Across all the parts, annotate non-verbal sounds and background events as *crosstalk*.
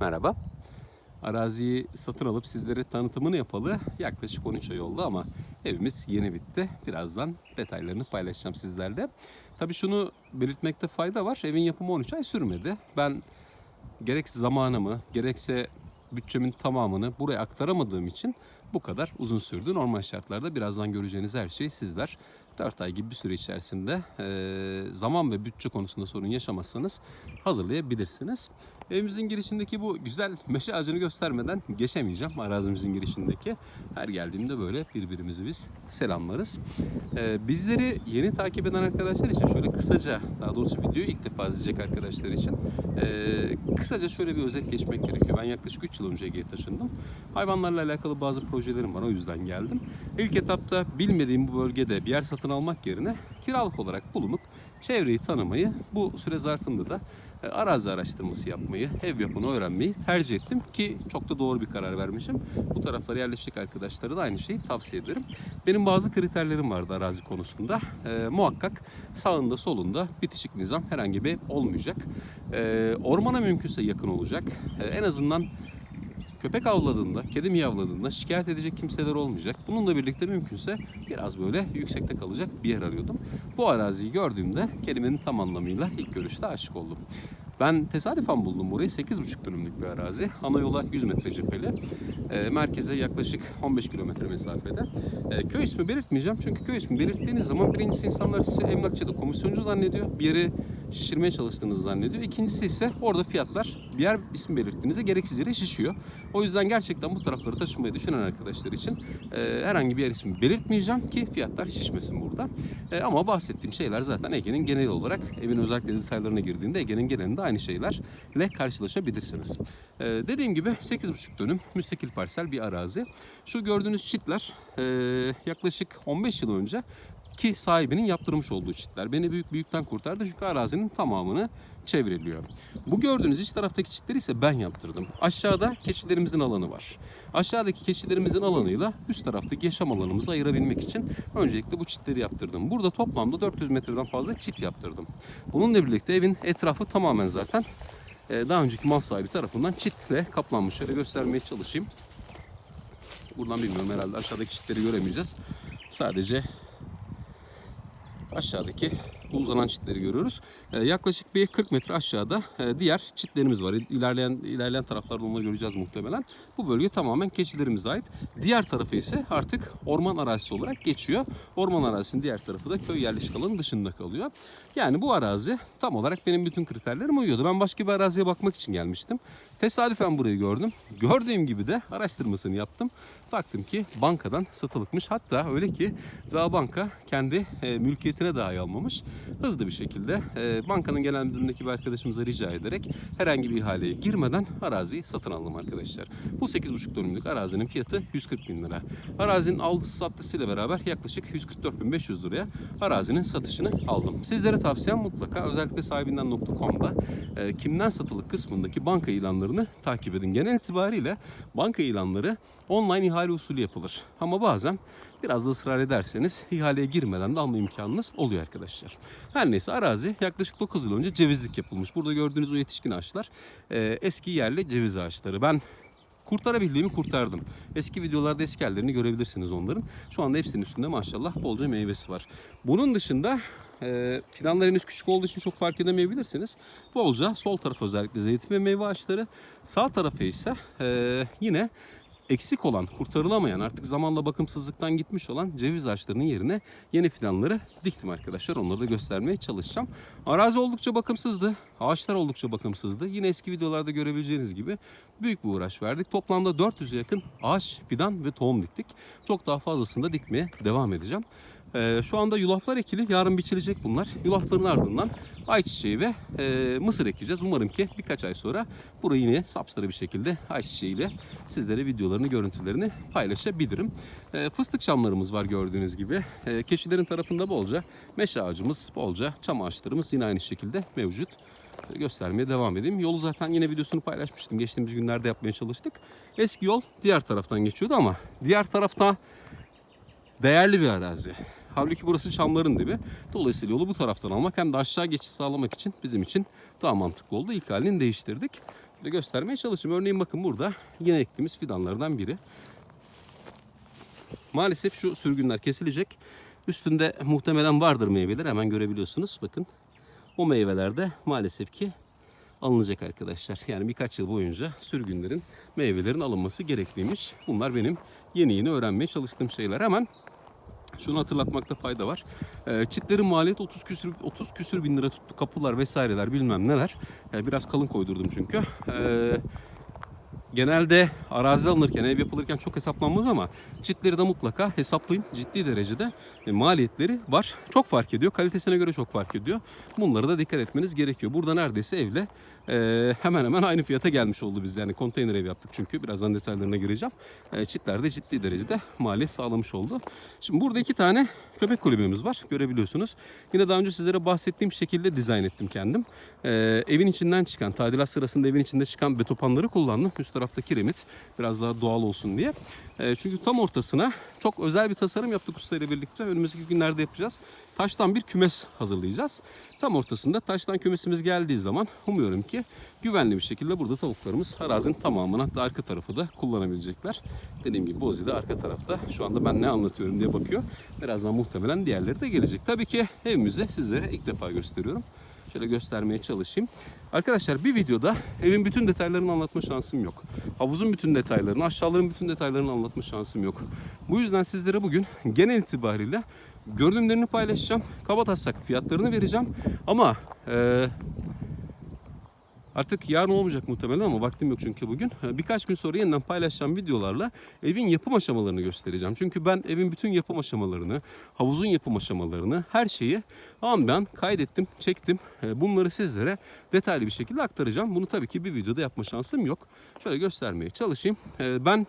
Merhaba. Araziyi satın alıp sizlere tanıtımını yapalı yaklaşık 13 ay oldu ama evimiz yeni bitti. Birazdan detaylarını paylaşacağım sizlerle. Tabii şunu belirtmekte fayda var. Evin yapımı 13 ay sürmedi. Ben gerek zamanımı gerekse bütçemin tamamını buraya aktaramadığım için bu kadar uzun sürdü. Normal şartlarda birazdan göreceğiniz her şey sizler 4 ay gibi bir süre içerisinde zaman ve bütçe konusunda sorun yaşamazsanız hazırlayabilirsiniz. Evimizin girişindeki bu güzel meşe ağacını göstermeden geçemeyeceğim. Arazimizin girişindeki. Her geldiğimde böyle birbirimizi biz selamlarız. Ee, bizleri yeni takip eden arkadaşlar için şöyle kısaca, daha doğrusu videoyu ilk defa izleyecek arkadaşlar için ee, kısaca şöyle bir özet geçmek gerekiyor. Ben yaklaşık 3 yıl önce Ege'ye taşındım. Hayvanlarla alakalı bazı projelerim var. O yüzden geldim. İlk etapta bilmediğim bu bölgede bir yer satın almak yerine kiralık olarak bulunup çevreyi tanımayı, bu süre zarfında da e, arazi araştırması yapmayı, ev yapımını öğrenmeyi tercih ettim ki çok da doğru bir karar vermişim. Bu taraflara yerleşecek arkadaşlara da aynı şeyi tavsiye ederim. Benim bazı kriterlerim vardı arazi konusunda. E, muhakkak sağında solunda bitişik nizam herhangi bir olmayacak. E, ormana mümkünse yakın olacak. E, en azından köpek avladığında, kedi miyavladığında şikayet edecek kimseler olmayacak. Bununla birlikte mümkünse biraz böyle yüksekte kalacak bir yer arıyordum. Bu araziyi gördüğümde kelimenin tam anlamıyla ilk görüşte aşık oldum. Ben tesadüfen buldum burayı. 8,5 dönümlük bir arazi. Ana yola 100 metre cepheli. E, merkeze yaklaşık 15 kilometre mesafede. E, köy ismi belirtmeyeceğim. Çünkü köy ismi belirttiğiniz zaman birincisi insanlar sizi emlakçıda komisyoncu zannediyor. Bir yeri şişirmeye çalıştığınızı zannediyor. İkincisi ise orada fiyatlar bir yer isim belirttiğinizde gereksiz yere şişiyor. O yüzden gerçekten bu tarafları taşımayı düşünen arkadaşlar için e, herhangi bir yer ismi belirtmeyeceğim ki fiyatlar şişmesin burada. E, ama bahsettiğim şeyler zaten Ege'nin genel olarak evin özellikle detaylarına girdiğinde Ege'nin genelinde aynı şeylerle karşılaşabilirsiniz. E, dediğim gibi 8,5 dönüm müstakil parsel bir arazi. Şu gördüğünüz çitler e, yaklaşık 15 yıl önce ki sahibinin yaptırmış olduğu çitler. Beni büyük büyükten kurtardı çünkü arazinin tamamını çevriliyor. Bu gördüğünüz iç taraftaki çitleri ise ben yaptırdım. Aşağıda keçilerimizin alanı var. Aşağıdaki keçilerimizin alanıyla üst taraftaki yaşam alanımızı ayırabilmek için öncelikle bu çitleri yaptırdım. Burada toplamda 400 metreden fazla çit yaptırdım. Bununla birlikte evin etrafı tamamen zaten e, daha önceki mal sahibi tarafından çitle kaplanmış. Şöyle göstermeye çalışayım. Buradan bilmiyorum herhalde aşağıdaki çitleri göremeyeceğiz. Sadece aşağıdaki uzanan çitleri görüyoruz. Ee, yaklaşık bir 40 metre aşağıda e, diğer çitlerimiz var. İlerleyen ilerleyen taraflarda onları göreceğiz muhtemelen. Bu bölge tamamen keçilerimize ait. Diğer tarafı ise artık orman arazisi olarak geçiyor. Orman arazisinin diğer tarafı da köy yerleşik alanının dışında kalıyor. Yani bu arazi tam olarak benim bütün kriterlerime uyuyordu. Ben başka bir araziye bakmak için gelmiştim. Tesadüfen burayı gördüm. Gördüğüm gibi de araştırmasını yaptım. Baktım ki bankadan satılıkmış. Hatta öyle ki daha banka kendi e, mülkiyetine dahi almamış. Hızlı bir şekilde e, bankanın genel müdüründeki bir arkadaşımıza rica ederek herhangi bir ihaleye girmeden araziyi satın aldım arkadaşlar. Bu 8,5 dönümlük arazinin fiyatı 140 bin lira. Arazinin aldısı satısıyla beraber yaklaşık 144.500 liraya arazinin satışını aldım. Sizlere tavsiyem mutlaka özellikle sahibinden.com'da e, kimden satılık kısmındaki banka ilanlarını takip edin. Genel itibariyle banka ilanları online ihale usulü yapılır. Ama bazen biraz da ısrar ederseniz ihaleye girmeden de alma imkanınız oluyor arkadaşlar. Her neyse arazi yaklaşık 9 yıl önce cevizlik yapılmış. Burada gördüğünüz o yetişkin ağaçlar e, eski yerli ceviz ağaçları. Ben kurtarabildiğimi kurtardım. Eski videolarda eski hallerini görebilirsiniz onların. Şu anda hepsinin üstünde maşallah bolca meyvesi var. Bunun dışında e, fidanlar henüz küçük olduğu için çok fark edemeyebilirsiniz. Bolca sol taraf özellikle zeytin ve meyve ağaçları. Sağ tarafı ise e, yine eksik olan, kurtarılamayan, artık zamanla bakımsızlıktan gitmiş olan ceviz ağaçlarının yerine yeni fidanları diktim arkadaşlar. Onları da göstermeye çalışacağım. Arazi oldukça bakımsızdı. Ağaçlar oldukça bakımsızdı. Yine eski videolarda görebileceğiniz gibi büyük bir uğraş verdik. Toplamda 400'e yakın ağaç, fidan ve tohum diktik. Çok daha fazlasını da dikmeye devam edeceğim. Ee, şu anda yulaflar ekili. Yarın biçilecek bunlar. Yulafların ardından ayçiçeği ve e, mısır ekeceğiz. Umarım ki birkaç ay sonra burayı yine sapsarı bir şekilde ayçiçeğiyle sizlere videolarını, görüntülerini paylaşabilirim. E, fıstık çamlarımız var gördüğünüz gibi. E, keçilerin tarafında bolca meşe ağacımız, bolca çam ağaçlarımız yine aynı şekilde mevcut göstermeye devam edeyim. Yolu zaten yine videosunu paylaşmıştım. Geçtiğimiz günlerde yapmaya çalıştık. Eski yol diğer taraftan geçiyordu ama diğer tarafta değerli bir arazi. Halbuki burası çamların dibi. Dolayısıyla yolu bu taraftan almak hem de aşağı geçiş sağlamak için bizim için daha mantıklı oldu. İlk halini değiştirdik. Şöyle göstermeye çalışayım. Örneğin bakın burada yine ektiğimiz fidanlardan biri. Maalesef şu sürgünler kesilecek. Üstünde muhtemelen vardır meyveler. Hemen görebiliyorsunuz. Bakın o meyveler de maalesef ki alınacak arkadaşlar. Yani birkaç yıl boyunca sürgünlerin, meyvelerin alınması gerekliymiş. Bunlar benim yeni yeni öğrenmeye çalıştığım şeyler. Hemen şunu hatırlatmakta fayda var. Ee, çitlerin maliyeti 30 küsür 30 küsür bin lira tuttu. Kapılar vesaireler bilmem neler. Ee, biraz kalın koydurdum çünkü. Ee, genelde arazi alınırken, ev yapılırken çok hesaplanmaz ama çitleri de mutlaka hesaplayın. Ciddi derecede e, maliyetleri var. Çok fark ediyor. Kalitesine göre çok fark ediyor. Bunlara da dikkat etmeniz gerekiyor. Burada neredeyse evle e, hemen hemen aynı fiyata gelmiş oldu biz. Yani konteyner ev yaptık çünkü. Birazdan detaylarına gireceğim. E, çitler de ciddi derecede maliyet sağlamış oldu. Şimdi burada iki tane köpek kulübemiz var. Görebiliyorsunuz. Yine daha önce sizlere bahsettiğim şekilde dizayn ettim kendim. E, evin içinden çıkan, tadilat sırasında evin içinde çıkan betopanları kullandım. Üst tarafta kiremit. Biraz daha doğal olsun diye. E, çünkü tam ortasına çok özel bir tasarım yaptık ustayla birlikte. Önümüzdeki günlerde yapacağız. Taştan bir kümes hazırlayacağız. Tam ortasında taştan kümesimiz geldiği zaman umuyorum ki güvenli bir şekilde burada tavuklarımız arazinin tamamını hatta arka tarafı da kullanabilecekler. Dediğim gibi Bozi de arka tarafta. Şu anda ben ne anlatıyorum diye bakıyor. Birazdan muhtemelen diğerleri de gelecek. Tabii ki evimizi sizlere ilk defa gösteriyorum. Şöyle göstermeye çalışayım. Arkadaşlar bir videoda evin bütün detaylarını anlatma şansım yok. Havuzun bütün detaylarını, aşağıların bütün detaylarını anlatma şansım yok. Bu yüzden sizlere bugün genel itibariyle görünümlerini paylaşacağım. Kabataslak fiyatlarını vereceğim. Ama eee Artık yarın olmayacak muhtemelen ama vaktim yok çünkü bugün. Birkaç gün sonra yeniden paylaşacağım videolarla evin yapım aşamalarını göstereceğim. Çünkü ben evin bütün yapım aşamalarını, havuzun yapım aşamalarını, her şeyi an ben kaydettim, çektim. E, Bunları sizlere detaylı bir şekilde aktaracağım. Bunu tabii ki bir videoda yapma şansım yok. Şöyle göstermeye çalışayım. E, Ben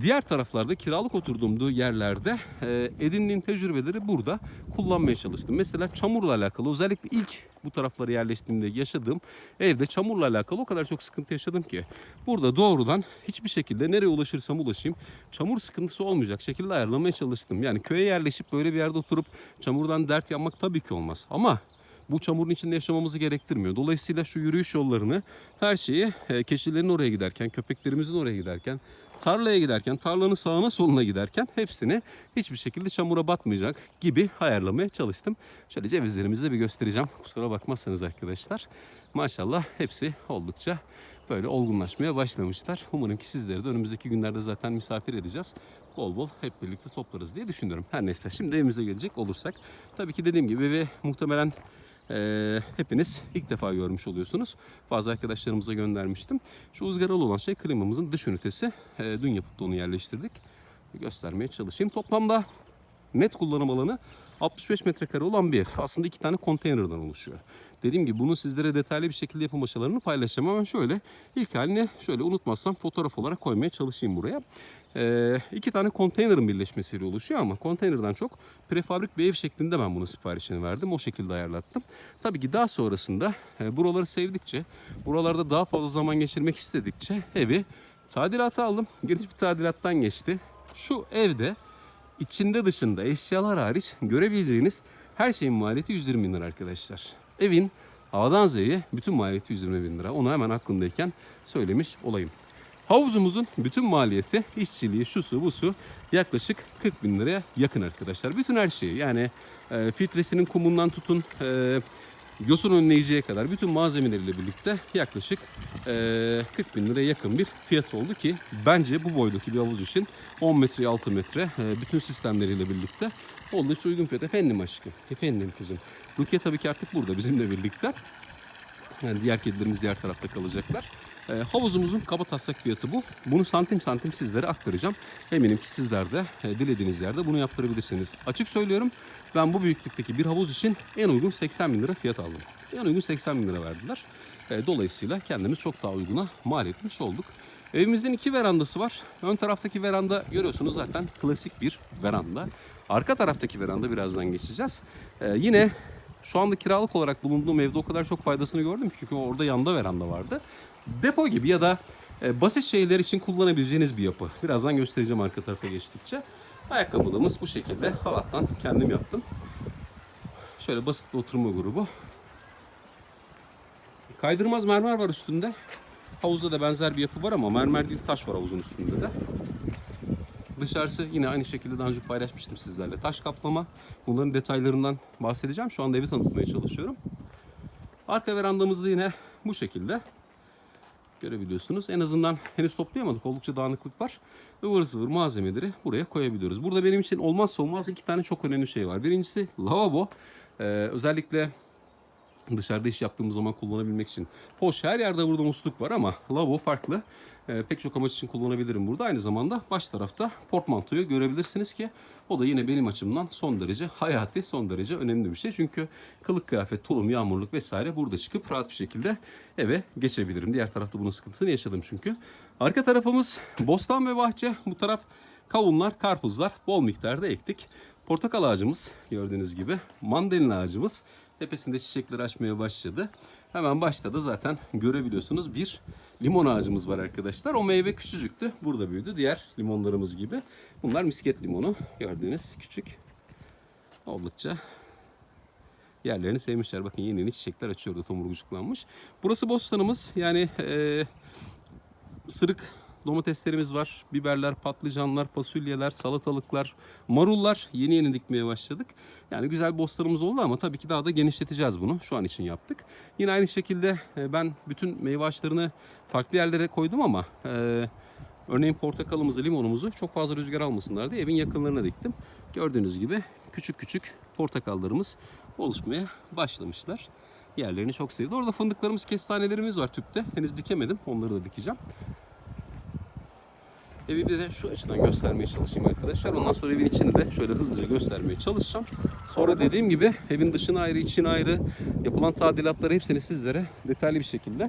Diğer taraflarda kiralık oturduğum yerlerde e, edindiğim tecrübeleri burada kullanmaya çalıştım. Mesela çamurla alakalı özellikle ilk bu taraflara yerleştiğimde yaşadığım evde çamurla alakalı o kadar çok sıkıntı yaşadım ki. Burada doğrudan hiçbir şekilde nereye ulaşırsam ulaşayım çamur sıkıntısı olmayacak şekilde ayarlamaya çalıştım. Yani köye yerleşip böyle bir yerde oturup çamurdan dert yanmak tabii ki olmaz. Ama bu çamurun içinde yaşamamızı gerektirmiyor. Dolayısıyla şu yürüyüş yollarını her şeyi e, keçilerin oraya giderken, köpeklerimizin oraya giderken, tarlaya giderken, tarlanın sağına soluna giderken hepsini hiçbir şekilde çamura batmayacak gibi ayarlamaya çalıştım. Şöyle cevizlerimizi de bir göstereceğim. Kusura bakmazsanız arkadaşlar. Maşallah hepsi oldukça böyle olgunlaşmaya başlamışlar. Umarım ki sizleri de önümüzdeki günlerde zaten misafir edeceğiz. Bol bol hep birlikte toplarız diye düşünüyorum. Her neyse şimdi evimize gelecek olursak. Tabii ki dediğim gibi ve muhtemelen ee, hepiniz ilk defa görmüş oluyorsunuz. Bazı arkadaşlarımıza göndermiştim. Şu ızgaralı olan şey klimamızın dış ünitesi. Ee, dün yapıp da onu yerleştirdik. Göstermeye çalışayım. Toplamda net kullanım alanı 65 metrekare olan bir ev. Aslında iki tane konteynerden oluşuyor. Dediğim gibi bunu sizlere detaylı bir şekilde yapım aşamalarını paylaşacağım ama şöyle ilk halini şöyle unutmazsam fotoğraf olarak koymaya çalışayım buraya. Ee, iki tane konteynerin birleşmesiyle oluşuyor ama konteynerden çok prefabrik bir ev şeklinde ben bunu siparişini verdim. O şekilde ayarlattım. Tabii ki daha sonrasında e, buraları sevdikçe, buralarda daha fazla zaman geçirmek istedikçe evi tadilata aldım. Geniş bir tadilattan geçti. Şu evde içinde dışında eşyalar hariç görebileceğiniz her şeyin maliyeti 120 bin lira arkadaşlar. Evin A'dan Z'ye bütün maliyeti 120 bin lira. Onu hemen aklımdayken söylemiş olayım. Havuzumuzun bütün maliyeti, işçiliği, şu su bu su yaklaşık 40 bin liraya yakın arkadaşlar. Bütün her şeyi yani e, filtresinin kumundan tutun e, yosun önleyiciye kadar bütün malzemeleriyle birlikte yaklaşık e, 40 bin liraya yakın bir fiyat oldu ki bence bu boydaki bir havuz için 10 metre 6 metre e, bütün sistemleriyle birlikte oldukça uygun fiyat. Efendim aşkım, efendim kızım. Rukiye tabii ki artık burada bizimle birlikte. Yani diğer kedilerimiz diğer tarafta kalacaklar. E, havuzumuzun kaba taslak fiyatı bu. Bunu santim santim sizlere aktaracağım. Eminim ki sizler de e, dilediğiniz yerde bunu yaptırabilirsiniz. Açık söylüyorum ben bu büyüklükteki bir havuz için en uygun 80 bin lira fiyat aldım. En uygun 80 bin lira verdiler. E, dolayısıyla kendimiz çok daha uyguna mal etmiş olduk. Evimizin iki verandası var. Ön taraftaki veranda görüyorsunuz zaten klasik bir veranda. Arka taraftaki veranda birazdan geçeceğiz. E, yine şu anda kiralık olarak bulunduğum evde o kadar çok faydasını gördüm çünkü orada yanda veranda vardı. Depo gibi ya da e, basit şeyler için kullanabileceğiniz bir yapı. Birazdan göstereceğim arka tarafa geçtikçe. Ayakkabılığımız bu şekilde halattan kendim yaptım. Şöyle basit bir oturma grubu. kaydırmaz mermer var üstünde. Havuzda da benzer bir yapı var ama mermer değil taş var havuzun üstünde de. Dışarısı yine aynı şekilde daha önce paylaşmıştım sizlerle. Taş kaplama. Bunların detaylarından bahsedeceğim. Şu anda evi tanıtmaya çalışıyorum. Arka verandamız da yine bu şekilde. Görebiliyorsunuz. En azından henüz toplayamadık. Oldukça dağınıklık var. Ivır zıvır malzemeleri buraya koyabiliyoruz. Burada benim için olmazsa olmaz iki tane çok önemli şey var. Birincisi lavabo. Ee, özellikle dışarıda iş yaptığımız zaman kullanabilmek için. Hoş her yerde burada musluk var ama lavabo farklı. Ee, pek çok amaç için kullanabilirim burada. Aynı zamanda baş tarafta portmantoyu görebilirsiniz ki o da yine benim açımdan son derece hayati, son derece önemli bir şey. Çünkü kılık kıyafet, tulum, yağmurluk vesaire burada çıkıp rahat bir şekilde eve geçebilirim. Diğer tarafta bunun sıkıntısını yaşadım çünkü. Arka tarafımız bostan ve bahçe. Bu taraf kavunlar, karpuzlar bol miktarda ektik. Portakal ağacımız gördüğünüz gibi. Mandalina ağacımız tepesinde çiçekler açmaya başladı. Hemen başta da zaten görebiliyorsunuz bir limon ağacımız var arkadaşlar. O meyve küçücüktü. Burada büyüdü. Diğer limonlarımız gibi. Bunlar misket limonu. Gördüğünüz küçük. Oldukça yerlerini sevmişler. Bakın yeni yeni çiçekler açıyordu. Tomurgucuklanmış. Burası bostanımız. Yani eee sırık domateslerimiz var. Biberler, patlıcanlar, fasulyeler, salatalıklar, marullar yeni yeni dikmeye başladık. Yani güzel bostanımız oldu ama tabii ki daha da genişleteceğiz bunu. Şu an için yaptık. Yine aynı şekilde e, ben bütün meyve ağaçlarını farklı yerlere koydum ama e, örneğin portakalımızı, limonumuzu çok fazla rüzgar almasınlar diye evin yakınlarına diktim. Gördüğünüz gibi küçük küçük portakallarımız oluşmaya başlamışlar. Yerlerini çok sevdi. Orada fındıklarımız, kestanelerimiz var tüpte. Henüz dikemedim. Onları da dikeceğim. Evi bir de şu açıdan göstermeye çalışayım arkadaşlar. Ondan sonra evin içini de şöyle hızlıca göstermeye çalışacağım. Sonra dediğim gibi evin dışını ayrı, içini ayrı, yapılan tadilatları hepsini sizlere detaylı bir şekilde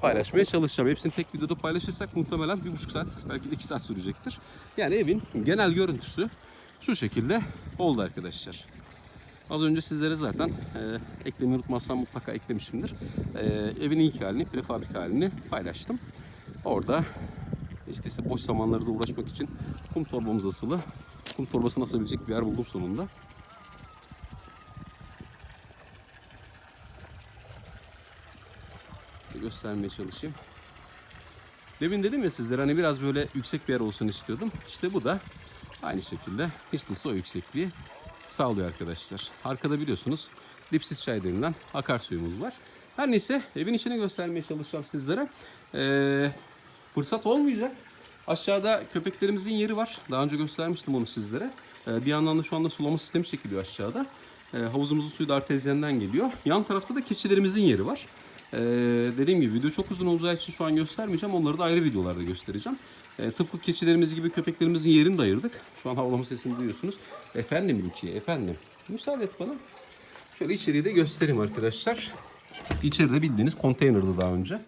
paylaşmaya çalışacağım. Hepsini tek videoda paylaşırsak muhtemelen bir buçuk saat, belki de iki saat sürecektir. Yani evin genel görüntüsü şu şekilde oldu arkadaşlar. Az önce sizlere zaten e, eklemeyi unutmazsam mutlaka eklemişimdir. E, evin ilk halini, prefabrik halini paylaştım. Orada işte ise boş zamanlarda uğraşmak için kum torbamız asılı. Kum torbasını asabilecek bir yer buldum sonunda. Göstermeye çalışayım. Demin dedim ya sizlere hani biraz böyle yüksek bir yer olsun istiyordum. İşte bu da aynı şekilde hiç değilse o yüksekliği sağlıyor arkadaşlar. Arkada biliyorsunuz dipsiz çay denilen akarsuyumuz var. Her neyse evin içini göstermeye çalışacağım sizlere. Ee, fırsat olmayacak. Aşağıda köpeklerimizin yeri var. Daha önce göstermiştim onu sizlere. Ee, bir yandan da şu anda sulama sistemi çekiliyor aşağıda. Ee, havuzumuzun suyu da artezyenden geliyor. Yan tarafta da keçilerimizin yeri var. Ee, dediğim gibi video çok uzun olacağı için şu an göstermeyeceğim. Onları da ayrı videolarda göstereceğim. Tıpkı keçilerimiz gibi köpeklerimizin yerini de ayırdık. Şu an havlama sesini duyuyorsunuz. Efendim Lukiye, efendim. Müsaade et bana. Şöyle içeriği de göstereyim arkadaşlar. İçeride bildiğiniz konteynerdi daha önce.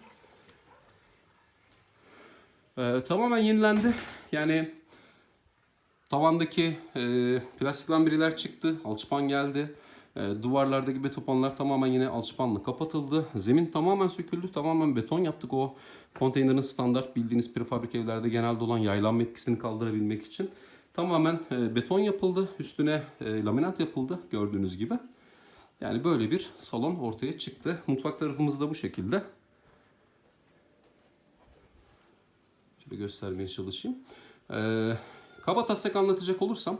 Ee, tamamen yenilendi. Yani tavandaki e, plastik lambriler çıktı. Alçıpan geldi. E, duvarlardaki betopanlar tamamen yine alçıpanla kapatıldı. Zemin tamamen söküldü. Tamamen beton yaptık o konteynerin standart bildiğiniz prefabrik evlerde genelde olan yaylanma etkisini kaldırabilmek için. Tamamen e, beton yapıldı. Üstüne e, laminat yapıldı gördüğünüz gibi. Yani böyle bir salon ortaya çıktı. Mutfak tarafımız da bu şekilde. Şöyle göstermeye çalışayım. Ee, kaba taslak anlatacak olursam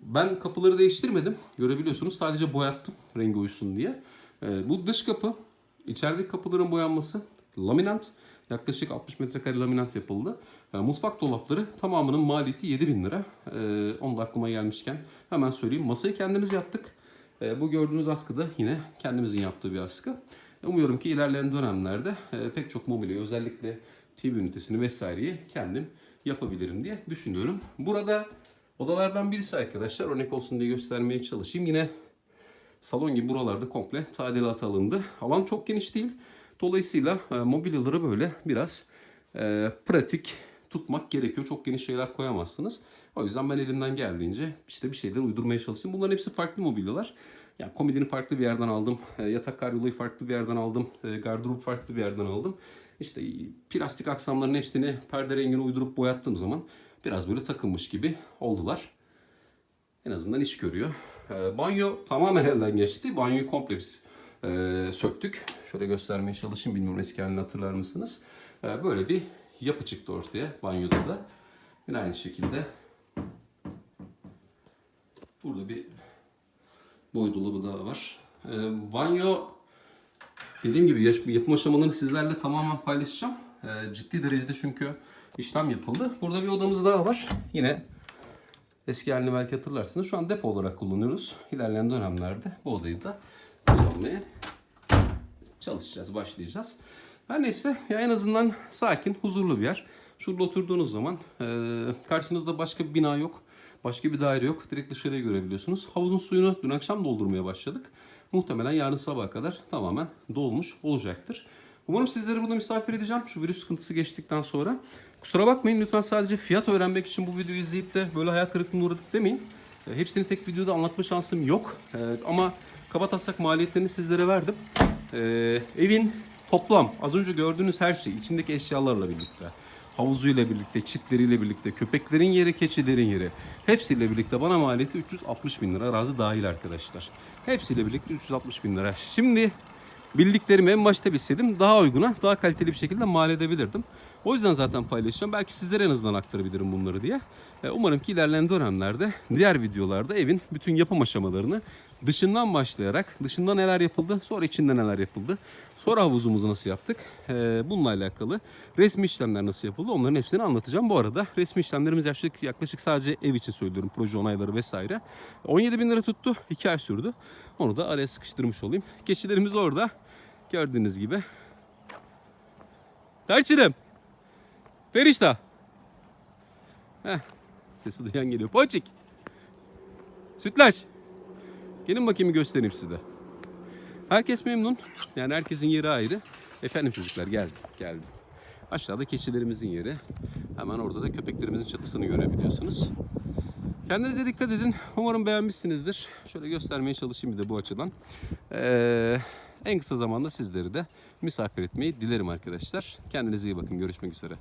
ben kapıları değiştirmedim. Görebiliyorsunuz sadece boyattım rengi uysun diye. Ee, bu dış kapı, içerideki kapıların boyanması laminant. Yaklaşık 60 metrekare laminant yapıldı. Ee, mutfak dolapları tamamının maliyeti 7000 lira. Ee, onu da aklıma gelmişken hemen söyleyeyim. Masayı kendimiz yaptık. Ee, bu gördüğünüz askı da yine kendimizin yaptığı bir askı. Umuyorum ki ilerleyen dönemlerde e, pek çok mobilya özellikle TV ünitesini vesaireyi kendim yapabilirim diye düşünüyorum. Burada odalardan birisi arkadaşlar örnek olsun diye göstermeye çalışayım. Yine salon gibi buralarda komple tadilat alındı. Alan çok geniş değil. Dolayısıyla e, mobilyaları böyle biraz e, pratik tutmak gerekiyor. Çok geniş şeyler koyamazsınız. O yüzden ben elimden geldiğince işte bir şeyler uydurmaya çalıştım. Bunların hepsi farklı mobilyalar. Yani komodini farklı bir yerden aldım. E, yatak karyolayı farklı bir yerden aldım. E, gardırop farklı bir yerden aldım. İşte plastik aksamların hepsini perde rengine uydurup boyattığım zaman biraz böyle takılmış gibi oldular. En azından iş görüyor. E, banyo tamamen *laughs* elden geçti. Banyoyu komple biz e, söktük. Şöyle göstermeye çalışayım. Bilmiyorum eski halini hatırlar mısınız? Ee, böyle bir yapı çıktı ortaya banyoda da. Yine aynı şekilde burada bir boy dolabı daha var. Ee, banyo dediğim gibi yapım aşamalarını sizlerle tamamen paylaşacağım. Ee, ciddi derecede çünkü işlem yapıldı. Burada bir odamız daha var. Yine eski halini belki hatırlarsınız. Şu an depo olarak kullanıyoruz. İlerleyen dönemlerde bu odayı da kullanmaya çalışacağız, başlayacağız. Her neyse ya en azından sakin, huzurlu bir yer. Şurada oturduğunuz zaman e, karşınızda başka bir bina yok. Başka bir daire yok. Direkt dışarıya görebiliyorsunuz. Havuzun suyunu dün akşam doldurmaya başladık. Muhtemelen yarın sabaha kadar tamamen dolmuş olacaktır. Umarım sizleri burada misafir edeceğim. Şu virüs sıkıntısı geçtikten sonra. Kusura bakmayın lütfen sadece fiyat öğrenmek için bu videoyu izleyip de böyle hayal kırıklığına uğradık demeyin. E, Hepsini tek videoda anlatma şansım yok. E, ama kabataslak maliyetlerini sizlere verdim. E, evin toplam az önce gördüğünüz her şey içindeki eşyalarla birlikte havuzuyla birlikte, çitleriyle birlikte, köpeklerin yeri, keçilerin yeri. Hepsiyle birlikte bana maliyeti 360 bin lira. Arazi dahil arkadaşlar. Hepsiyle birlikte 360 bin lira. Şimdi bildiklerimi en başta bilseydim daha uyguna, daha kaliteli bir şekilde mal edebilirdim. O yüzden zaten paylaşacağım. Belki sizlere en azından aktarabilirim bunları diye. E, Umarım ki ilerleyen dönemlerde diğer videolarda evin bütün yapım aşamalarını dışından başlayarak dışında neler yapıldı, sonra içinde neler yapıldı, sonra havuzumuzu nasıl yaptık, e, bununla alakalı resmi işlemler nasıl yapıldı onların hepsini anlatacağım. Bu arada resmi işlemlerimiz yaklaşık, yaklaşık sadece ev için söylüyorum proje onayları vesaire. 17 bin lira tuttu, 2 ay sürdü. Onu da araya sıkıştırmış olayım. Keçilerimiz orada gördüğünüz gibi. Terçinim. Ferişta. Heh, sesi duyan geliyor. Ponçik. Sütlaç. Gelin bakayım göstereyim size. Herkes memnun. Yani herkesin yeri ayrı. Efendim çocuklar geldim. Geldim. Aşağıda keçilerimizin yeri. Hemen orada da köpeklerimizin çatısını görebiliyorsunuz. Kendinize dikkat edin. Umarım beğenmişsinizdir. Şöyle göstermeye çalışayım bir de bu açıdan. Ee, en kısa zamanda sizleri de misafir etmeyi dilerim arkadaşlar. Kendinize iyi bakın. Görüşmek üzere.